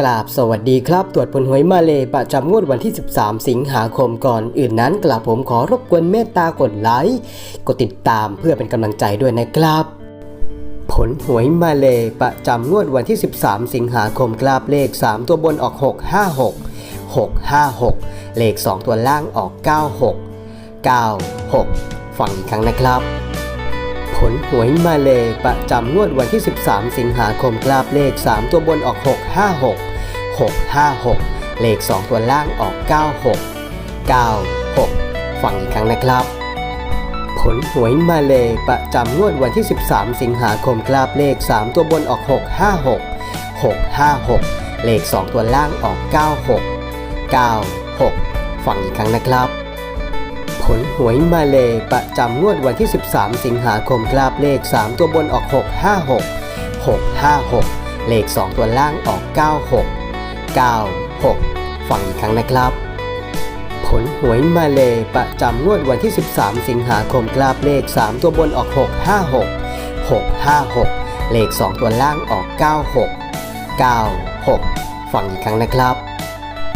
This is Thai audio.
กราบสวัสดีครับ ตรวจผลหวยมาเลยประจำงวดวันที่ 13 สิงหาคมก่อน อื่นนั้นกราบผมขอรบกวนเมตตากดไลค์กดติดตามเพื่อเป็นกำลังใจด้วยนะครับผลหวยมาเลยประจำงวดวันที่ 13 สิงหาคมกราบเลข 3 ตัวบนออก 656 656 เลข 2 ตัวล่างออก 96 96 ฟังอีกครั้งนะครับผลหวยมาเลยประจำงวดวันที่ 13 สิงหาคมกราบเลข 3 ตัวบนออก 656 656 เลข 2 ตัวล่างออก 96 96 ฟังอีกครั้งนะครับ ผลหวยมาเลยประจำงวดวันที่ 13 สิงหาคมกราบเลข 3 ตัวบนออก 656 656 เลข 2 ตัวล่างออก 96 96 ฟังอีกครั้งนะครับผลหวยมาเลยประจำงวดวันที่ 13 สิงหาคมกราบเลข 3 ตัวบนออก 656 656 เลข 2 ตัวล่างออก 96 96 ฟังอีกครั้งนะครับ ผลหวยมาเลประจำงวดวันที่ 13 สิงหาคมกราบเลข 3 ตัวบนออก 656 656 เลข 2 ตัวล่างออก 96 96 ฟังอีกครั้งนะครับ